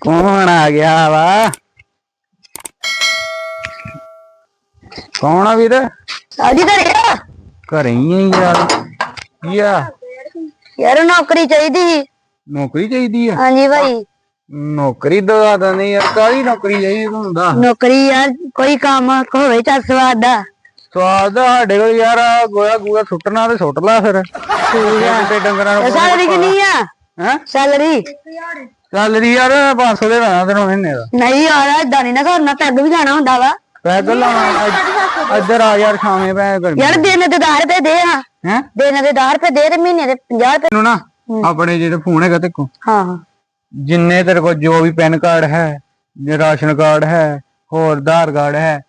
ਕੌਣ ਆ ਗਿਆ ਵਾ? ਕੌਣ ਆ ਵੀਰ? ਸਾਡੀ ਘਰੇ ਆ। ਘਰੇ ਹੀ ਆ ਯਾਰ। ਆ? ਯਾਰ ਨੌਕਰੀ ਚਾਹੀਦੀ ਸੀ। ਨੌਕਰੀ ਚਾਹੀਦੀ ਆ? ਹਾਂਜੀ ਭਾਈ। ਨੌਕਰੀ ਦਵਾ ਦਿੰਦੇ ਯਾਰ ਕਾਹਦੀ ਨੌਕਰੀ ਚਾਹੀਦੀ ਹੁੰਦਾ ਨੌਕਰੀ ਯਾਰ ਕੋਈ ਕੰਮ ਹੋਵੇ ਚੱਲ ਸਵਾਦ ਦਾ ਸਵਾਦ ਆ ਸਾਡੇ ਕੋਲ ਯਾਰ ਆਹ ਗੋਇਆ ਗੂਆ ਸੁੱਟਣਾ ਤੇ ਸੁੱਟ ਲਾ ਫਿਰ। ਤੇ ਡੰਗਰਾਂ ਨੂੰ ਸੈਲਰੀ ਕਿੰਨੀ ਆ? ਹੈ? ਸੈਲਰੀ? ਚੱਲ ਰੀ ਯਾਰ 500 ਦੇ ਲੈਣਾ ਤੈਨੂੰ ਮਹੀਨੇ ਦਾ। ਨਹੀਂ ਯਾਰ ਏਦਾਂ ਨਹੀਂ ਨਾ ਕਰਨਾ ਪੈਗ ਵੀ ਜਾਣਾ ਹੁੰਦਾ ਵਾ। ਪੈਗ ਲਾਉਣਾ ਇੱਧ- ਇੱਧਰ ਆ ਯਾਰ ਛਾਵੇਂ ਪੈ ਗਰਮੀ। ਯਾਰ ਦਿਨ ਦੇ 10 ਰੁਪਏ ਦੇ ਹਾਂ। ਹੈ? ਦਿਨ ਦੇ 10 ਰੁਪਏ ਦੇ ਤੇ ਮਹੀਨੇ ਦੇ 50 ਰੁਪਏ। ਤੈਨੂੰ ਨਾ ਆਪਣੇ ਜਿਹੜੇ ਫੋਨ ਹੈਗਾ ਤੇ ਕੋ ਹਾਂ। ਹਾਂ ਜਿੰਨੇ ਤੇਰੇ ਕੋਲ ਜੋ ਵੀ ਪੈਨ ਕਾਰਡ ਹੈ ਜੇ ਰਾਸ਼ਨ ਕਾਰਡ ਹੈ ਹੋਰ ਆਧਾਰ ਕਾਰਡ ਹੈ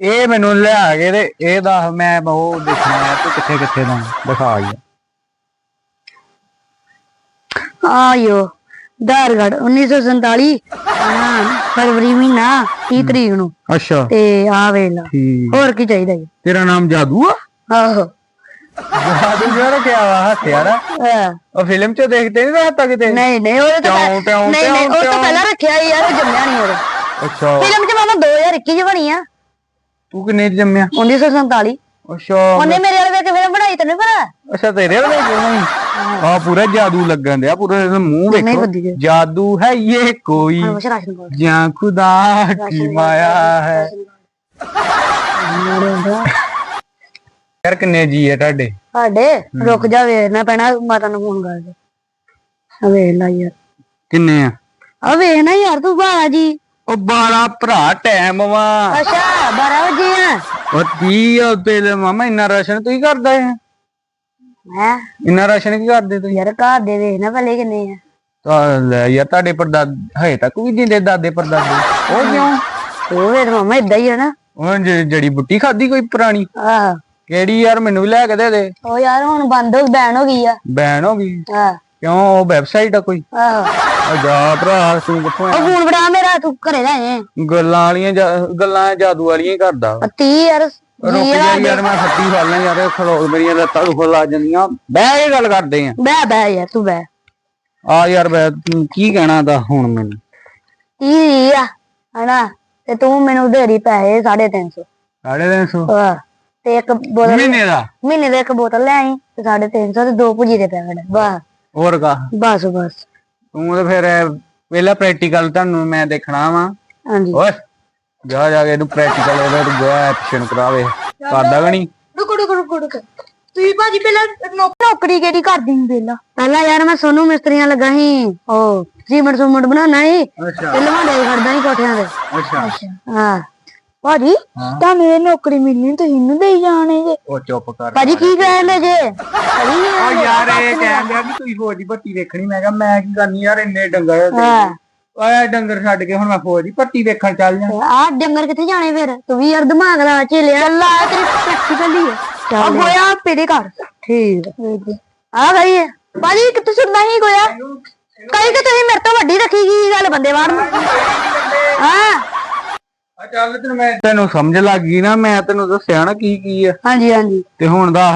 ਇਹ ਮੈਨੂੰ ਲਿਆ ਕੇ ਤੇ ਇਹ ਦੱਸ ਮੈਂ ਉਹ ਦੇਖਣਾ ਹੈ ਤੂੰ ਕਿੱਥੇ ਕਿੱਥੇ ਦਾ ਦਿਖਾ ਆਇਓ। ਦਾਰਗੜ 1947 ਹਾਂ ਫਰਵਰੀ ਮਹੀਨਾ 30 ਤਰੀਕ ਨੂੰ। ਅੱਛਾ। ਤੇ ਆ ਵੇਲਾ ਠੀਕ। ਹੋਰ ਕੀ ਚਾਹੀਦਾ ਜੀ? ਤੇਰਾ ਨਾਮ ਜਾਦੂ ਆ? ਆਹੋ। ਜਾਦੂ ਜਿਹੜਾ ਕਿਆ ਵਾ ਹੱਥਿਆ ਨਾ ਹਾਂ। ਉਹ ਫਿਲਮ ਚ ਦੇਖਦੇ ਨਹੀਂ ਹੱਤਾ ਕਿਤੇ? ਨਹੀਂ ਨਹੀਂ ਉਹਦੇ ਤੋਂ ਨਹੀਂ ਨਹੀਂ ਉਹ ਤੋਂ ਪਹਿਲਾਂ ਰੱਖਿਆ ਯਾਰ ਉਹ ਜੰਮਿਆ ਨਹੀਂ ਉਹਦਾ ਅੱਛਾ। ਫਿਲਮ ਚ ਮਾਮਾ 2021 ਚ ਬਣੀ ਆ। ਤੂੰ ਕਿੰਨੇ ਚ ਜੰਮਿਆ? 1947 ਅੱਛਾ। ਉਹਨੇ ਮੇਰੇ ਵਾਲੇ ਵੇਖ ਕੇ ਫਿਲਮ ਬਣਾਈ ਤੈਨੂੰ ਪਤਾ? ਅੱਛਾ ਤੇਰੇ ਵਾਲੇ ਕਿਉਂ ਨਹੀਂ ਆ ਪੂਰਾ ਜਾਦੂ ਲੱਗਣ ਦਿਆ ਪੂਰਾ ਇਹਦਾ ਮੂੰਹ ਨਹੀਂ ਵੇਖੋ। ਜਾਦੂ ਹੈ ਇਹ ਕੋਈ। ਹਾਂ ਬਸ ਰਾਸ਼ਨ ਕੋਲ ਜਾਂ ਖੁਦਾ ਕੀ ਮਾਇਆ ਹੈ। ਯਾਰ ਕਿੰਨੇ ਜੀ ਹੈ ਤੁਹਾਡੇ? ਸਾਡੇ? ਰੁਕ ਜਾ ਵੇਖਣਾ ਪੈਣਾ ਮਾਤਾ ਨੂੰ ਫੋਨ ਕਰ ਦੇ। ਆ ਵੇਖ ਲੈ ਯਾਰ। ਕਿੰਨੇ ਆ? ਆ ਵੇਖ ਨਾ ਯਾਰ ਤੂੰ ਬਾਲਾ ਜੀ। ਉਹ 12 ਭਰਾ ਟਾਈਮ ਵਾ। ਅੱਛਾ 12 ਵਜੇ ਆ। ਉਹ 30 ਆ ਤੇ ਮਾਮਾ ਇੰਨਾ ਰਾਸ਼ਨ ਤੁਸੀਂ ਕਰਦਾ ਹੈ ਹੈ? ਇੰਨਾ ਰਾਸ਼ਨ ਕੀ ਕਰਦੇ ਤੁਸੀਂ ਯਾਰ ਘਰ ਦੇ ਵੇਖ ਨਾ ਪਹਿਲੇ ਕਿੰਨੇ ਆ। ਤਾਂ ਲੈ ਯਾਰ ਤੁਹਾਡੇ ਪਰਦਾਦ ਹਜੇ ਤੱਕ ਵੀ ਜਿੰਦੇ ਦਾਦੇ ਪਰਦਾਦੇ। ਉਹ ਕਿਉਂ? ਉਹ ਵੇਖ ਮਾਮਾ ਇਦਾਂ ਹੀ ਆ ਨਾ। ਉਹ ਜ- ਜੜੀ ਬੁੱਟੀ ਖਾਦੀ ਕੋਈ ਪੁਰਾਣੀ? ਆਹ। ਕਿਹੜੀ ਯਾਰ ਮੈਨੂੰ ਵੀ ਲੈ ਕੇ ਦੇ ਦੇ। ਉਹ ਯਾਰ ਹੁਣ ਬੰਦ ਹੋ ਬੈਨ ਹੋ ਗਈ ਆ। ਬੈਨ ਹੋ ਗਈ? ਆਹ। ਕਿਉਂ? ਉਹ ਵੈਬਸਾਈਟ ਆ ਕੋਈ? ਆਹ। ਆ ਜਾ ਭਰਾ ਤੂੰ ਕਿੱਥੋਂ ਉਹ ਆਇਆ ਫੋਨ ਬੜਾ ਮੇਰਾ ਤੂੰ ਘਰੇ ਲੈ ਆਏ ਗੱਲਾਂ ਵਾਲੀਆਂ ਗੱਲਾਂ ਜਾਦੂ ਵਾਲੀਆਂ ਹੀ ਕਰਦਾ। ਵਾ। 30 ਯਾਰ। ਰੁਕ ਜਾ ਯਾਰ ਮੈਂ ਫੱਟੀ ਫੜ ਲਾਂ ਯਾਰ ਖਲੋ ਮੇਰੀਆਂ ਲੱਤਾਂ ਦੁਖਣ ਲੱਗ ਜਾਂਦੀਆਂ। ਬਹਿ ਕੇ ਗੱਲ ਕਰਦੇ ਆ। ਬੈ ਬੈ ਯਾਰ ਤੂੰ ਬੈ ਆ ਯਾਰ ਬੈ ਤੂੰ ਕੀ ਕਹਿਣਾ ਦਾ ਹੁਣ ਮੈਨੂੰ? 30 ਆ? ਹਨਾ? ਤੇ ਤੂੰ ਮੈਨੂੰ ਦੇਰੀ ਪੈਸੇ 350 ਸਾਢੇ ਤਿੰਨ ਸੌ? ਆਹ ਤੇ ਇੱਕ ਬੋਤਲ ਮਹੀਨੇ ਦਾ? ਮਹੀਨੇ ਦੇ ਇੱਕ ਬੋਤਲ ਲੈ ਆਈ ਤੇ 350 ਤੇ ਦੋ ਭੁਜੀ ਦੇ ਪੈਕਟ ਬਸ। ਹੋਰ ਕਾ? ਬਸ ਬਸ। ਤੂੰ ਤੇ ਫਿਰ ਪਹਿਲਾ ਪ੍ਰੈਕਟੀਕਲ ਤੁਹਾਨੂੰ ਮੈਂ ਦੇਖਣਾ ਵਾ। ਹਾਂਜੀ। ਓਏ ਜਾ ਜਾ ਕੇ ਇਹਨੂੰ ਪ੍ਰੈਕਟੀਕਲ ਇਹਦਾ ਤੂੰ ਗਿਆ ਐਪਸ਼ਨ ਕਰਾਵੇ। ਕਰਦਾ ਗਣੀ ਰੁਕੋ ਰੁਕੋ ਰੁਕੋ ਰੁਕੋ। ਤੁਸੀਂ ਭਾਜੀ ਪਹਿਲਾਂ ਨੌਕਰੀ ਕਿਹੜੀ ਕਰਦੀ ਸੀ ਪਹਿਲਾਂ? ਪਹਿਲਾਂ ਯਾਰ ਮੈਂ ਸੋਨੂੰ ਮਿਸਤਰੀਆਂ ਲੱਗਾ ਸੀ। ਉਹ ਸੀਮਟ ਸੂਮਟ ਬਣਾਉਣਾ ਸੀ। ਅੱਛਾ। ਤੇ ਲਵਾਂਡੇ ਖੜਦਾ ਸੀ ਕੋਠਿਆਂ ਤੇ। ਅੱਛਾ। ਹਾਂ। ਭਾਜੀ ਤੁਹਾਨੂੰ ਇਹ ਨੌਕਰੀ ਮਿਲਣੀ ਤੁਸੀਂ ਇਹਨੂੰ ਦੇਈ ਜਾਣੇ ਜੇ। ਉਹ ਚੁੱਪ ਕਰ। ਭਾਜੀ ਕੀ ਕਹਿੰਦੇ ਜੇ? ਭਾਜੀ ਉਹ ਯਾਰ ਇਹ ਕਹਿੰਦੇ ਕਿ ਤੁਸੀਂ ਫੌਜ ਦੀ ਭੱਟੀ ਵੇਖਣੀ। ਮੈਂ ਕਿਹਾ ਮੈਂ ਕੀ ਕਰਨੀ ਯਾਰ ਇੰਨੇ ਡੰਗਰ ਹਾਂ। ਓਏ ਡੰਗਰ ਛੱਡ ਕੇ ਹੁਣ ਮੈਂ ਫੌਜ ਦੀ ਭੱਟੀ ਵੇਖਣ ਚੱਲ ਜਾ ਆ ਡੰਗਰ ਕਿੱਥੇ ਜਾਣੇ ਫਿਰ? ਤੂੰ ਵੀ ਯਾਰ ਦਿਮਾਗ ਲਾ ਝੇਲਿਆ ਲਾ ਤੇਰੀ ਪ੍ਰੈਕਟੀਕਲ ਹੀ ਹੈ ਆ। ਗੋਇਆ ਪੇੜੇ ਘਰ। ਠੀਕ ਹੈ ਆ। ਗਈ ਹੈ ਭਾਜੀ ਕਿੱਥੇ ਸੁਣਦਾ ਹੀ ਗੋਇਆ ਕਈ ਕਿ ਤੁਸੀਂ ਮੇਰੇ ਤੋਂ ਵੱਡੀ ਰੱਖੀ ਗਈ ਗੱਲ ਬੰਦੇ ਵਾਰ ਨੂੰ। ਹਾਂ। ਆ ਚੱਲ ਤੈਨੂੰ ਮੈਂ ਤੈਨੂੰ ਸਮਝ ਲੱਗ ਗਈ ਨਾ ਮੈਂ ਤੈਨੂੰ ਦੱਸਿਆ ਨਾ ਕੀ ਕੀ ਆ। ਹਾਂਜੀ ਹਾਂਜੀ। ਤੇ ਹੁਣ ਦਾ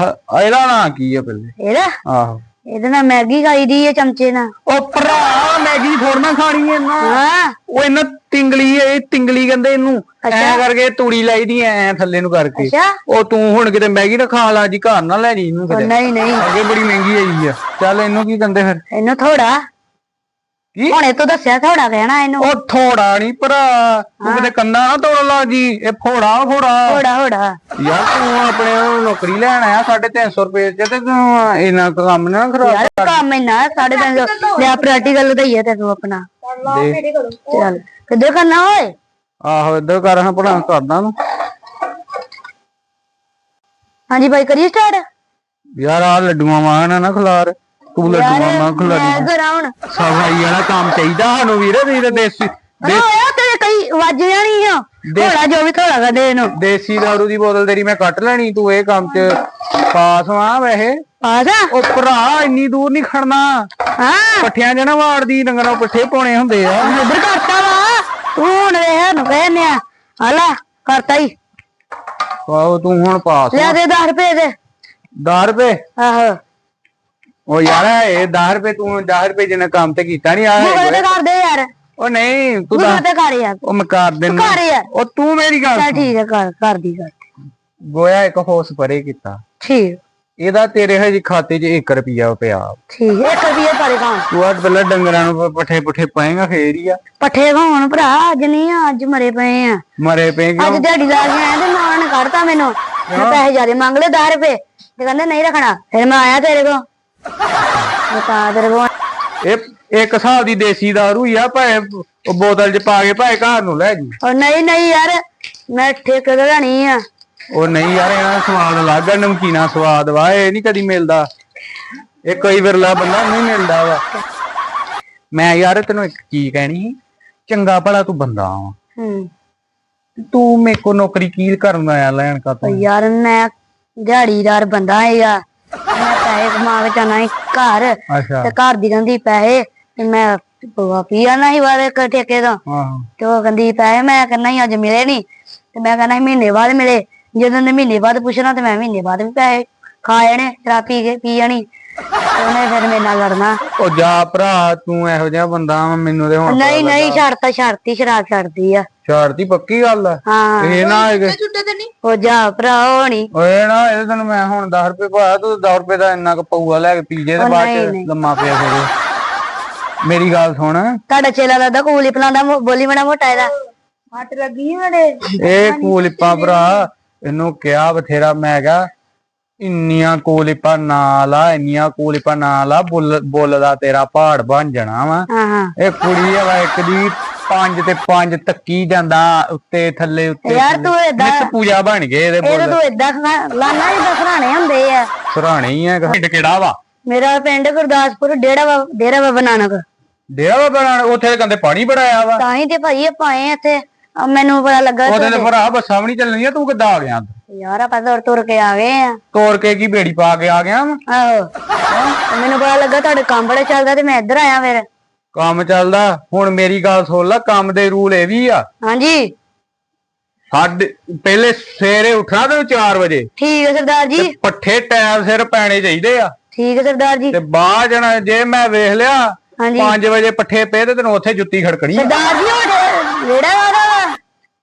ਇਹਦਾ ਨਾਂ ਕੀ ਆ ਪਹਿਲੇ? ਇਹਦਾ? ਆਹੋ। ਇਹਦੇ ਨਾਲ ਮੈਗੀ ਖਾਈ ਦੀ ਹੈ ਚਮਚੇ ਨਾਲ। ਉਹ ਭਰਾ ਥੋੜਾ ਨਾ ਖਾਣੀ ਐ ਨਾ। ਹਾਂ। ਉਹ ਇਹਨਾਂ ਤਿੰਗਲੀ ਇਹ ਤਿੰਗਲੀ ਕਹਿੰਦੇ ਇਹਨੂੰ। ਐ। ਕਰਕੇ ਤੂੜੀ ਲਾਈਦੀ ਐ ਥੱਲੇ ਨੂੰ ਕਰਕੇ। ਉਹ ਤੂੰ ਹੁਣ ਕਿਤੇ ਮੈਗੀ ਨਾ ਖਾ ਲਾ ਜੀ ਘਰ ਨਾ ਲੈ ਜੀ ਇਹਨੂੰ ਨਹੀਂ ਨਹੀਂ। ਅੱਗੇ ਬੜੀ ਮਹਿੰਗੀ ਆਈ ਆ। ਚੱਲ ਇਹਨੂੰ ਕੀ ਕਹਿੰਦੇ ਫਿਰ? ਇਹਨੂੰ ਥੋੜਾ ਕੀ? ਹੁਣੇ ਤੋਂ ਦੱਸਿਆ ਥੋੜਾ ਕਹਿਣਾ ਇਹਨੂੰ। ਉਹ ਥੋੜਾ ਨਹੀਂ ਭਰਾ ਤੂੰ ਕਿਤੇ ਕੰਨਾ ਨਾ ਤੋੜ ਲਾ ਜੀ। ਇਹ ਫੋੜਾ ਫੋੜਾ। ਥੋੜਾ ਥੋੜਾ ਯਾਰ ਤੂੰ ਆਪਣੇ ਉਹ ਨੌਕਰੀ ਲੈਣ ਆਇਆ 350 ਰੁਪਏ ਚ ਤੇ ਤੂੰ ਇਹਨਾਂ ਕੰਮ ਨਾ ਖਰਾਬ ਯਾਰ ਕੰਮ ਇੰਨਾ ਸਾਢੇ ਤਿੰਨ ਸੌ। ਲਿਆ ਪ੍ਰੈਕਟੀਕਲ ਦਈਏ ਤੈਨੂੰ ਆਪਣਾ। ਦੇ ਚੱਲ ਕਿੱਦੇ ਕਰਨਾ ਓਏ? ਆਹੋ ਇੱਧਰ ਕਰ ਹਾਂ ਪੜਾ ਕਰਦਾ ਨੂੰ ਹਾਂਜੀ ਭਾਈ ਕਰੀਏ ਸਟਾਰਟ ਯਾਰ ਆ ਲੱਡੂਆਂ ਵਾਂਗਣਾ ਨਾ ਖਲਾਰ। ਤੂੰ ਲੱਡੂਆਂ ਨਾ ਖਲਾਰੀ ਮੈਂ ਕਰਾਂ ਹੁਣ ਸਫ਼ਾਈ ਵਾਲਾ ਕੰਮ ਚਾਹੀਦਾ ਸਾਨੂੰ ਵੀਰੇ ਤਾਂ ਦੇਸੀ ਹਾਂ ਓਏ ਤੇ ਕਈ ਵੱਜ ਜਾਣੀ ਆ। ਥੋੜਾ ਜੋ ਵੀ ਥੋੜਾ ਕਦੇ ਇਹਨੂੰ ਦੇਸੀ ਦਾਰੂ ਦੀ ਬੋਤਲ ਤੇਰੀ ਮੈਂ ਕੱਟ ਲੈਣੀ ਤੂੰ ਇਹ ਕੰਮ 'ਚ ਪਾਸ ਵਾਂ ਵੈਸੇ। ਪਾਸਾ ਉਹ ਭਰਾ ਇੰਨੀ ਦੂਰ ਨਹੀਂ ਖੜਨਾ। ਹਾਂ। ਪੱਠਿਆਂ ਨਾ ਵਾੜਦੀ ਡੰਗਰਾਂ ਪੱਠੇ ਪਾਉਣੇ ਹੁੰਦੇ ਆ। ਉਧਰ ਕਰਤਾ ਵਾ। ਤੂੰ ਹੁਣ ਵੇਖ ਨੂੰ ਕਹਿੰਨੇ ਆ ਹਲਾ ਕਰਤਾ ਹੀ ਆਹੋ ਤੂੰ ਹੁਣ ਪਾਸ ਲਿਆ ਦੇ 10 ਰੁਪਏ ਦੇ। 10 ਰੁਪਏ? ਆਹੋ। ਉਹ ਯਾਰ ਇਹ 10 ਰੁਪਏ ਤੂੰ 10 ਰੁਪਏ ਜਿੰਨਾ ਕੰਮ ਤੇ ਕੀਤਾ ਨਹੀਂ ਆ ਗੂਗਲ ਤੇ ਕਰ ਦੇ ਯਾਰ? ਉਹ ਨਹੀਂ ਤੂੰ ਤੂੰ ਤਾਂ ਕਰ ਯਾਰ ਉਹ ਮੈਂ ਕਰ ਦਿੰਦਾ। ਕਰ ਯਾਰ ਉਹ ਤੂੰ ਮੇਰੀ ਗੱਲ ਚੱਲ ਸੁਣ। ਠੀਕ ਹੈ ਕਰ ਕਰ ਦੀ ਕਰ ਗੋਇਆ ਇੱਕ ਹੋਸ ਪਰੇ ਕੀਤਾ। ਠੀਕ। ਇਹਦਾ ਤੇਰੇ ਹਜੇ ਖਾਤੇ 'ਚ 1 ਰੁਪਿਆ ਪਿਆ। ਠੀਕ ਹੈ। ਇੱਕ ਰੁਪਈਏ ਪਰੇ ਖਾਣ ਤੂੰ ਅੱਜ ਪਹਿਲਾਂ ਡੰਗਰਾਂ ਨੂੰ ਪੱਠੇ ਪੁੱਠੇ ਪਾਏਗਾ ਫੇਰ ਹੀ ਆ। ਪੱਠੇ ਖਾਣ ਭਰਾ? ਅੱਜ ਨਹੀਂ ਆ, ਅੱਜ ਮਰੇ ਪਏ ਆ। ਮਰੇ ਪਏ ਅੱਜ ਕਿਉਂ ਦਿਹਾੜੀ ਲਾ ਕੇ ਆਇਆ ਤੇ ਮਾਂ ਨੇ ਕੱਢਤਾ ਮੈਨੂੰ। ਮੈਂ ਪੈਸੇ ਜਿਆਦੇ ਮੰਗ ਲਏ 10 ਰੁਪਏ। ਤੇ ਕਹਿੰਦੇ ਨਹੀਂ ਰੱਖਣਾ। ਫਿਰ ਮੈਂ ਆਇਆ ਤੇਰੇ ਕੋਲ। ਇਹ ਇੱਕ ਹਿਸਾਬ ਦੀ ਦੇਸੀ ਦਾਰੂ ਹੀ ਆ ਭਾਵੇਂ ਉਹ ਬੋਤਲ 'ਚ ਪਾ ਕੇ ਭਾਵੇਂ ਘਰ ਨੂੰ ਲੈ ਜੀ ਉਹ ਨਹੀਂ ਨਹੀਂ ਯਾਰ ਮੈਂ ਠੇਕੇ ਤੇ ਲੈਣੀ ਆ? ਉਹ ਨਹੀਂ ਯਾਰ ਇਹਨਾਂ ਦਾ ਸਵਾਦ ਅਲੱਗ ਆ ਨਮਕੀਨਾ ਸਵਾਦ ਵਾ ਇਹ ਨਹੀਂ ਕਦੀ ਮਿਲਦਾ। ਇਹ ਕੋਈ ਵਿਰਲਾ ਬੰਦਾ ਨਹੀਂ ਮਿਲਦਾ ਵਾ। ਮੈਂ ਯਾਰ ਤੈਨੂੰ ਇੱਕ ਚੀਜ਼ ਕਹਿਣੀ ਸੀ ਚੰਗਾ ਭਲਾ ਤੂੰ ਬੰਦਾ ਵਾ। ਹੂੰ। ਤੂੰ ਮੇਰੇ ਕੋ ਨੌਕਰੀ ਕੀ ਕਰਨ ਆਇਆ ਲੈਣ ਕਾ ਉਹ ਤੂੰ ਯਾਰ ਮੈਂ ਦਿਹਾੜੀਦਾਰ ਬੰਦਾ ਹੈਗਾ ਮੈਂ ਪੈਸੇ ਕਮਾ ਕੇ ਜਾਣਾ ਸੀ ਘਰ ਅੱਛਾ। ਤੇ ਘਰ ਦੀ ਕਹਿੰਦੀ ਪੈਸੇ ਤੇ ਮੈਂ ਪਵਾ ਪੀਆ ਨਹੀਂ ਵਾਰੇ ਕ ਠੇਕੇ ਤੋਂ। ਤੇ ਉਹ ਕਹਿੰਦੀ ਪੈਸੇ ਮੈਂ ਕਹਿੰਦਾ ਸੀ ਅੱਜ ਮਿਲੇ ਨਹੀਂ ਤੇ ਮੈਂ ਕਹਿੰਦਾ ਮਹੀਨੇ ਬਾਅਦ ਮਿਲੇ। ਜਦੋਂ ਨੇ ਮਹੀਨੇ ਬਾਅਦ ਪੁੱਛਣਾ ਤੇ ਮੈਂ ਮਹੀਨੇ ਬਾਅਦ ਵੀ ਪੈਸੇ ਖਾ ਜਾਣੇ ਸ਼ਰਾਬ ਪੀ ਕੇ ਪੀ ਜਾਣੀ। ਉਹਨੇ ਫਿਰ ਮੇਰੇ ਨਾਲ ਲੜਨਾ। ਉਹ ਜਾ ਭਰਾ ਤੂੰ ਇਹੋ ਜਿਹਾ ਬੰਦਾ ਮੈਨੂੰ ਤੇ ਹੁਣ ਨਹੀਂ ਨਹੀਂ ਛੱਡਤਾ ਛੱਡਤੀ ਸ਼ਰਾਬ ਛੱਡਦੀ ਆ। ਸ਼ਾਰਤੀ ਪੱਕੀ ਗੱਲ ਆ। ਹਾਂ। ਇਹ ਨਾ ਹੈਗੇ ਉਹ ਜਾ ਭਰਾ ਉਹ ਨੀ। ਓਏ ਨਾ ਇਹ ਤੈਨੂੰ ਮੈਂ ਹੁਣ 10 ਰੁਪਏ ਪਾਇਆ ਤੂੰ 10 ਰੁਪਏ ਦਾ ਇੰਨਾ ਕੁ ਪਊਆ ਲੈ ਕੇ ਪੀ ਜੇ ਤੇ ਉਹ ਬਾਅਦ ਨਹੀਂ, ਚ ਨਹੀਂ। ਲੰਮਾ ਪਿਆ ਫਿਰ। ਮੇਰੀ ਗੱਲ ਸੁਣ। ਤੁਹਾਡਾ ਚੇਲਾ ਲੱਗਦਾ ਕੂਲੀ ਪਲਾਂਦਾ ਮੋ- ਬੋਲੀ ਬੜਾ ਮੋਟਾ ਇਹਦਾ। ਹੱਟ ਲੱਗੀ ਮੇਰੇ ਇਹ ਕੂਲਿਪਾ ਭਰਾ ਇਹਨੂੰ ਕਿਹਾ ਬਥੇਰਾ ਮੈਂ ਕਿਹਾ ਇੰਨੀਆਂ ਕੂਲਿਪਾ ਨਾਲ ਆ ਇੰਨੀਆਂ ਕੂਲਿਪਾ ਨਾਲ ਆ ਬੁੱਲ ਬੁੱਲ ਦਾ ਤੇਰਾ ਪਹਾੜ ਬਣ ਜਾਣਾ ਵਾ। ਹਾਂ ਹਾਂ। ਇਹ ਕੁੜੀ ਆ ਵਾ ਇੱਕ ਦੀ ਪੰਜ ਤੇ ਪੰਜ ਤੱਕੀ ਜਾਂਦਾ ਉੱਤੇ ਥੱਲੇ ਉੱਤੇ ਯਾਰ ਤੂੰ ਏਦਾਂ ਨਿਤ ਪੂਜਾ ਬਣ ਗਏ ਇਹਦੇ ਇਹ ਤਾਂ ਬੁੱਲ। ਤੂੰ ਖਾ- ਲਾਨਾ ਹੀ ਦਸਰਾਣੇ ਹੁੰਦੇ ਆ। ਸਰਾਣੇ ਹੀ ਆ ਪਿੰਡ ਕਿਹੜਾ ਵਾ? ਮੇਰਾ ਪਿੰਡ ਗੁਰਦਾਸਪੁਰ ਡੇੜਾ ਵਾ ਡੇਰਾ ਬਾਬਾ ਨਾਨਕ। ਡੇਰਾ ਵਾ ਬਣਾਉਣ ਉੱਥੇ ਕਹਿੰਦੇ ਪਾਣੀ ਬੜਾ ਆਇਆ ਵਾ। ਤਾਂ ਹੀ ਤੇ ਭਾਈ ਆਪਾਂ ਆਏ ਆ ਇੱਥੇ। ਮੈਨੂੰ ਪਤਾ ਲੱਗਾ ਉਹਦੇ ਤੇ ਭਰਾ ਬੱਸਾਂ ਵੀ ਨਹੀਂ ਚੱਲਣੀਆਂ ਤੂੰ ਕਿੱਦਾਂ ਆ ਗਿਆ? ਯਾਰ ਆਪਾਂ ਤੁਰ ਤੁਰ ਕੇ ਆ ਗਏ ਆ। ਤੋੜ ਕੇ ਕੀ ਬੇੜੀ ਪਾ ਕੇ ਆ ਗਿਆ ਵਾ? ਆਹੋ। ਤੇ ਮੈਨੂੰ ਪਤਾ ਲੱਗਾ ਤੁਹਾਡੇ ਕੰਮ ਬੜਾ ਚੱਲਦਾ ਤੇ ਮੈਂ ਇੱਧਰ ਆਇਆ ਫਿਰ। ਕੰਮ ਚੱਲਦਾ ਹੁਣ ਮੇਰੀ ਗੱਲ ਸੁਣ ਲੈ ਕੰਮ ਦੇ ਰੂਲ ਇਹ ਵੀ ਆ। ਹਾਂਜੀ। ਸਾਡੇ ਪਹਿਲੇ ਸਵੇਰੇ ਉੱਠਣਾ ਤੈਨੂੰ 4 ਵਜੇ। ਠੀਕ ਹੈ ਸਰਦਾਰ ਜੀ। ਪੱਠੇ ਟਾਈਮ ਸਿਰ ਪੈਣੇ ਚਾਹੀਦੇ ਆ। ਠੀਕ ਹੈ ਸਰਦਾਰ ਜੀ। ਤੇ ਬਾਅਦ ਜਣਾ ਜੇ ਮੈਂ ਵੇਖ ਲਿਆ ਹਾਂਜੀ। 5 ਵਜੇ ਪੱਠੇ ਪਏ ਤੇ ਤੈਨੂੰ ਉੱਥੇ ਜੁੱਤੀ ਖੜਕਣੀ। ਸਰਦਾਰ ਜੀ ਉਹ ਰੇੜਾ ਵਾਲਾ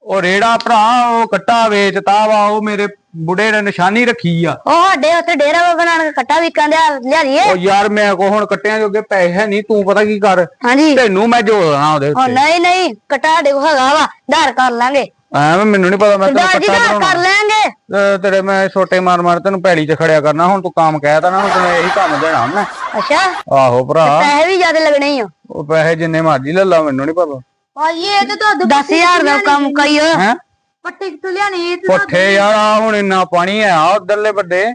ਉਹ ਰੇੜਾ ਭਰਾ ਉਹ ਕੱਟਾ ਵੇਚਤਾ ਵਾ ਉਹ ਮੇਰੇ ਬੁੱਢੇ ਨੇ ਨਿਸ਼ਾਨੀ ਰੱਖੀ ਆ। ਉਹ ਸਾਡੇ ਉੱਥੇ ਡੇਰਾ ਬਾਬਾ ਨਾਨਕ ਕੱਟਾ ਵਿਕਾਂ ਦਿਆ ਲਿਆਈਏ ਉਹ ਯਾਰ ਮੈਂ ਕੋ ਹੁਣ ਕੱਟਿਆਂ ਜੋਗੇ ਪੈਸੇ ਹੈ ਨਹੀਂ ਤੂੰ ਪਤਾ ਕੀ ਕਰ। ਹਾਂਜੀ। ਤੈਨੂੰ ਮੈਂ ਜੋੜਨਾ ਉਹਦੇ ਉਹ ਉੱਤੇ। ਨਹੀਂ ਨਹੀਂ ਕੱਟਾ ਕੋਲ ਹੈਗਾ ਵਾ ਧਾਰ ਕਰ ਲਾਂਗੇ। ਐਵੇਂ ਮੈਨੂੰ ਨਹੀਂ ਪਤਾ ਮੈਂ ਤੈਨੂੰ ਸਰਦਾਰ ਜੀ ਕੱਟਾ ਧਾਰ ਕਰ ਬਣਾਉਣਾ ਲਾਂਗੇ ਤੇਰੇ ਮੈਂ ਛੋਟੇ ਮਾਰ ਮਾਰ ਤੈਨੂੰ ਪੈੜੀ 'ਚ ਖੜਿਆ ਕਰਨਾ ਹੁਣ ਤੂੰ ਕੰਮ ਕਹਿਤਾ ਨਾ ਹੁਣ ਤੈਨੂੰ ਇਹੀ ਕੰਮ ਦੇਣਾ ਮੈਂ ਅੱਛਾ। ਆਹੋ ਭਰਾ। ਪੈਸੇ ਵੀ ਜ਼ਿਆਦਾ ਲੱਗਣੇ ਹੀ ਆ। ਉਹ ਪੈਸੇ ਜਿੰਨੇ ਮਰਜ਼ੀ ਲੈ ਲਾ ਮੈਨੂੰ ਨਹੀਂ ਪਤਾ। ਭਾਈ ਇਹ ਤੇ ਤੁਹਾਨੂੰ 10000 ਦਾ ਕੰਮ ਕਈਓ ਹੈ? ਪੱਟੇ ਕਿੱਥੋਂ ਲਿਆਣੇ ਪੱਠੇ ਯਾਰ ਆ ਹੁਣ ਇੰਨਾ ਪਾਣੀ ਆ ਉਧਰਲੇ ਵੱਡੇ।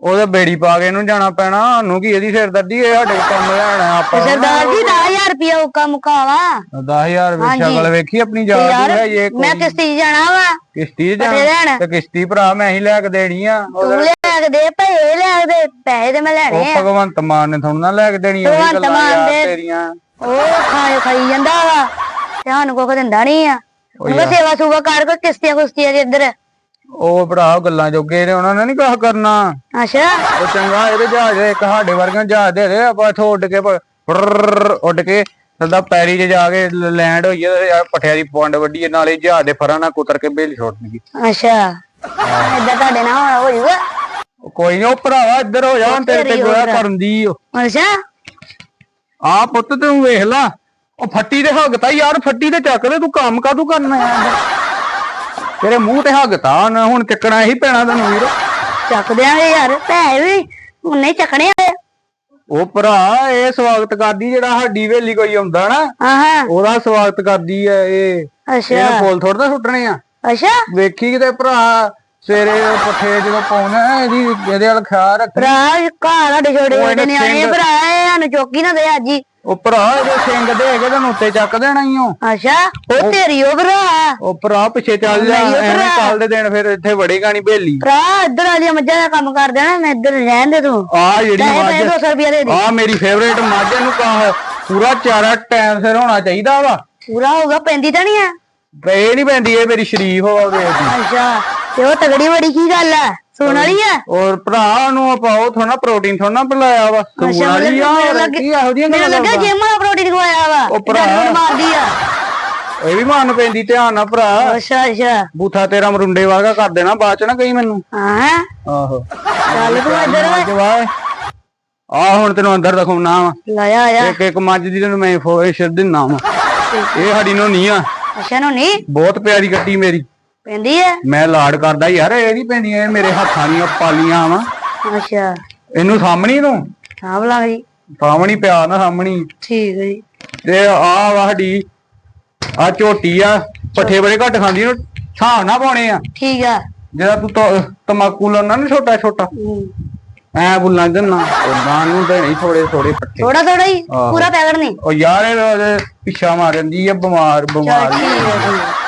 ਉਹਦੇ ਬੇੜੀ ਪਾ ਕੇ ਇਹਨੂੰ ਜਾਣਾ ਪੈਣਾ। ਸਾਨੂੰ ਕੀ ਇਹਦੀ ਸਿਰਦਰਦੀ ਇਹ ਸਾਡੇ ਕੰਮ ਲੈਣਾ ਆਪਾਂ। ਸਰਦਾਰ ਜੀ 10000 ਰੁਪਇਆ ਉਹ ਕੰਮ ਕਾਵਾ 10000 ਵਿੱਚ। ਸ਼ਕਲ ਵੇਖੀ ਆਪਣੀ ਤੇ ਯਾਰ ਹੈ ਇਹ ਮੈਂ ਕਿਸ਼ਤੀ 'ਚ ਜਾਣਾ ਵਾ। ਕਿਸ਼ਤੀ 'ਚ ਪੱਠੇ ਜਾਣਾ। ਤੇ ਕਿਸ਼ਤੀ ਭਰਾ ਮੈਂ ਹੀ ਲੈ ਕੇ ਦੇਣੀ ਆ। ਤੂੰ ਲੈ ਕੇ ਦੇ ਪੈਸੇ ਲੈ ਕੇ ਦੇ। ਪੈਸੇ ਤੇ ਮੈਂ ਲੈਣੇ ਉਹ ਆ। ਭਗਵੰਤ ਮਾਨ ਨੇ ਤੁਹਾਨੂੰ ਨਾ ਲੈ ਕੇ ਦੇਣੀ ਉਹ ਭਗਵੰਤ ਗੱਲਾਂ ਮਾਨ ਯਾਰ ਦੇ- ਤੇਰੀਆਂ। ਉਹ ਖਾਏ ਖਾਈ ਜਾਂਦਾ ਵਾ। ਤੇ ਸਾਨੂੰ ਕੁਝ ਦਿੰਦਾ ਨਹੀਂ ਆ। ਉਹ ਸੇਵਾ ਸੁਵਾ ਕਰ ਕੋਈ ਕਿਸ਼ਤੀਆਂ ਕੁਸ਼ਤੀਆਂ ਦੇ ਇੱਧਰ ਉਹ ਭਰਾ ਗੱਲਾਂ ਜੋਗੇ ਨੇ ਉਹਨਾਂ ਨੇ ਨਹੀਂ ਕੁਛ ਕਰਨਾ। ਅੱਛਾ। ਉਹ ਚੰਗਾ ਇਹਦੇ ਜਹਾਜ਼ ਇੱਕ ਸਾਡੇ ਵਰਗਿਆਂ ਜਹਾਜ਼ ਦੇ ਦੇ ਆਪਾਂ ਇੱਥੋਂ ਉੱਡ ਕੇ ਪ- ਫੁਰਰ ਉੱਡ ਕੇ ਸਦਾ ਪੈਰੀ 'ਚ ਜਾ ਕੇ ਲੈਂਡ ਹੋਈਏ ਤੇ ਯਾਰ ਪੱਠਿਆਂ ਦੀ ਪੰਡ ਵੱਢੀਏ ਨਾਲੇ ਜਹਾਜ਼ ਦੇ ਫਰਾਂ ਨਾਲ ਕੁਤਰ ਕੇ ਬੇਲ ਛੋੜਨਗੀ। ਅੱਛਾ। ਏਦਾਂ ਤੁਹਾਡੇ ਨਾਲ ਹੋ ਜਾਊਗਾ ਉਹ ਕੋਈ ਨਹੀਂ ਉਹ ਭਰਾਵਾ ਇੱਧਰ ਹੋ ਜਾ ਹੁਣ ਤੇਰੇ ਤੇ ਤੇਰੀ ਹੋਰ। ਕਰਨ ਦੀ ਓ। ਅੱਛਾ। ਆ ਪੁੱਤ ਤੂੰ ਵੇਖ ਲਾ ਉਹ ਫੱਟੀ ਦੇ ਹੱਗਤਾ ਯਾਰ ਫੱਟੀ ਤੇ ਚੱਕ ਲੈ ਤੂੰ ਕੰਮ ਕਾਹਤੋਂ ਕਰਨਾ ਆ ਤੇਰੇ ਮੂੰਹ ਤੇ ਹੱਗਤਾ ਨਾ ਹੁਣ ਚੱਕਣਾ ਹੀ ਪੈਣਾ ਤੈਨੂੰ ਵੀਰ। ਚੱਕ ਦਿਆਂਗੇ ਯਾਰ ਪੈਸੇ ਵੀ ਉਹਨੇ ਚੱਕਣੇ ਆ ਉਹ ਭਰਾ ਇਹ ਸਵਾਗਤ ਕਰਦੀ ਜਿਹੜਾ ਸਾਡੀ ਵੇਲੀ ਕੋਈ ਆਉਂਦਾ ਨਾ ਆਹਾਂ। ਉਹਦਾ ਸਵਾਗਤ ਕਰਦੀ ਐ ਇਹ। ਅੱਛਾ। ਇਹਨੇ ਫੁੱਲ ਥੋੜਾ ਨਾ ਸੁੱਟਣੇ ਆ। ਅੱਛਾ। ਵੇਖੀ ਕਿਤੇ ਭਰਾ ਸਵੇਰੇ ਪੱਠੇ ਜਦੋਂ ਪਾਉਣਾ ਇਹਦੀ ਇਹਦੇ ਵਾਲ ਖਿਆਲ ਰੱਖ। ਭਰਾ ਘਰ ਸਾਡੇ ਇਹਨੇ ਨਿਆਣੇ ਸਿੰਘ- ਭਰਾ ਇਹ ਸਾਨੂੰ ਚੌਕੀ ਨਾ ਦੇ ਅੱਜ ਹੀ। ਉਹ ਭਰਾ ਇਹਦੇ ਸਿੰਘ ਦੇ ਕੇ ਤੈਨੂੰ ਉੱਤੇ ਚੱਕ ਦੇਣਾ ਹੀ ਓ ਅੱਛਾ ਉਹ ਤੇਰੀ ਉਹ ਭਰਾ ਉਹ ਭਰਾ ਪਿੱਛੇ ਚੱਲ ਜਾ ਨਹੀਂ ਉਹ ਐਵੇਂ ਭਰਾ। ਕੱਲ ਦੇ ਦਿਨ ਫਿਰ ਇੱਥੇ ਵੜੇਗਾ ਨਹੀਂ ਬੇਲੀ। ਭਰਾ ਇੱਧਰ ਆ ਜਾ ਮੱਝਾਂ ਦਾ ਕੰਮ ਕਰ ਦੇਣਾ ਮੈਂ ਇੱਧਰ ਰਹਿਣ ਦੇ ਤੂੰ। ਆ ਜਿਹੜੀ ਪੈਸੇ ਮੱਝ ਪੈਸੇ 200 ਰੁਪਇਆ ਦੇ ਦੇ। ਆ ਮੇਰੀ ਫੇਵਰੇਟ ਮੱਝ ਨੂੰ ਕਹਾ? ਪੂਰਾ ਚਾਰਾ ਟਾਈਮ ਸਿਰ ਹੋਣਾ ਚਾਹੀਦਾ ਵਾ। ਪੂਰਾ ਹੋਊਗਾ ਪੈਂਦੀ ਤਾਂ ਨਹੀਂ ਆ? ਇਹ ਨਹੀਂ ਪੈਂਦੀ ਇਹ ਮੇਰੀ ਸ਼ਰੀਫ ਹੋਵੇ ਦੀ। ਅੱਛਾ ਤੇ ਉਹ ਤਗੜੀ ਬੜੀ ਕੀ ਗੱਲ ਆ? ਸੋਣ ਵਾਲੀ ਆ? ਔਰ ਭਰਾ ਨੂੰ ਪਾਓ ਥੋੜਾ ਪ੍ਰੋਟੀਨ ਥੋੜਾ ਪਿਲਾਇਆ ਵਾ। ਸੂਣ ਵਾਲੀ ਆ ਕੀ ਇਹੋ ਜਿਹੀਆਂ ਮੈਨੂੰ ਗੱਲਾਂ ਲੱਗਾ ਕਰਦਾ? ਜਿਮ ਵਾਲਾ ਪ੍ਰੋਟੀਨ ਖਵਾਇਆ ਵਾ। ਉਹ ਭਰਾ। ਡਾਕਟਰ ਮਾਰਦੀ ਆ। ਇਹ ਵੀ ਮਨ ਪੈਂਦੀ ਧਿਆਨ ਨਾਲ ਭਰਾ। ਅੱਛਾ ਅੱਛਾ। ਬੂਥਾ ਤੇਰਾ ਮਰੁੰਡੇ ਵਾਗਾ ਕਰ ਦੇਣਾ ਬਾਅਦ ਚ ਨਾ ਕਹੀ ਮੈਨੂੰ। ਹਾਂ। ਆਹੋ। ਚੱਲ ਤੂੰ ਇੱਧਰ ਵਾ। ਜਵਾਏ ਆ ਹੁਣ ਤੈਨੂੰ ਅੰਦਰ ਦਿਖਾਉਣਾ ਵਾ। ਲਾਇਆ ਆਇਆ। ਇੱਕ ਇੱਕ ਮੱਝ ਦੀ ਤੈਨੂੰ ਮੈਂ ਫੋਰੇਸ਼ਰ ਦਿੰਨਾ ਵਾ। ਇਹ ਸਾਡੀ ਨੂੰ ਨਹੀਂ ਆ। ਅੱਛਾ ਨੂੰ ਨਹੀਂ ਬਹੁਤ ਪਿਆਰੀ ਗੱਟੀ ਮੇਰੀ। ਪੈਂਦੀ ਆ ਮੈਂ ਲਾਡ ਕਰਦਾ ਯਾਰ ਇਹ ਨਹੀਂ ਪੈਂਦੀਆਂ ਇਹ ਮੇਰੇ ਹੱਥਾਂ ਦੀਆਂ ਪਾਲੀਆਂ ਵਾ। ਅੱਛਾ। ਇਹਨੂੰ ਸਾਹਮਣੀ ਨੂੰ ਸਾਂਭ ਲਾਂ ਜੀ। ਸਾਹਮਣੀ ਪਿਆ ਨਾ ਸਾਹਮਣੀ ਠੀਕ ਹੈ ਜੀ। ਤੇ ਆ ਵਾ ਸਾਡੀ ਆ ਝੋਟੀ ਆ ਪੱਠੇ ਬੜੇ ਘੱਟ ਖਾਂਦੀ ਨੂੰ ਹਿਸਾਬ ਨਾ ਪਾਉਣੇ ਆ। ਠੀਕ ਆ। ਜਿਹੜਾ ਤੂੰ ਤ- ਤਮਾਕੂ ਲਾਉਣਾ ਨਾ ਛੋਟਾ ਛੋਟਾ। ਐ ਬੁੱਲਾਂ ਜੰਨਾ ਉਦਾਂ ਨੂੰ ਤੇ ਨਹੀਂ ਥੋੜੇ ਥੋੜੇ ਪੱਠੇ। ਥੋੜਾ ਥੋੜਾ ਹੀ। ਪੂਰਾ ਪੈਕਟ ਨਹੀਂ। ਉਹ ਯਾਰ ਇਹ ਉਹਦੇ ਪਿੱਛਾ ਮਾਰ ਜਾਂਦੀ ਆ ਬਿਮਾਰ ਬਿਮਾਰ। ਠੀਕ ਹੈ।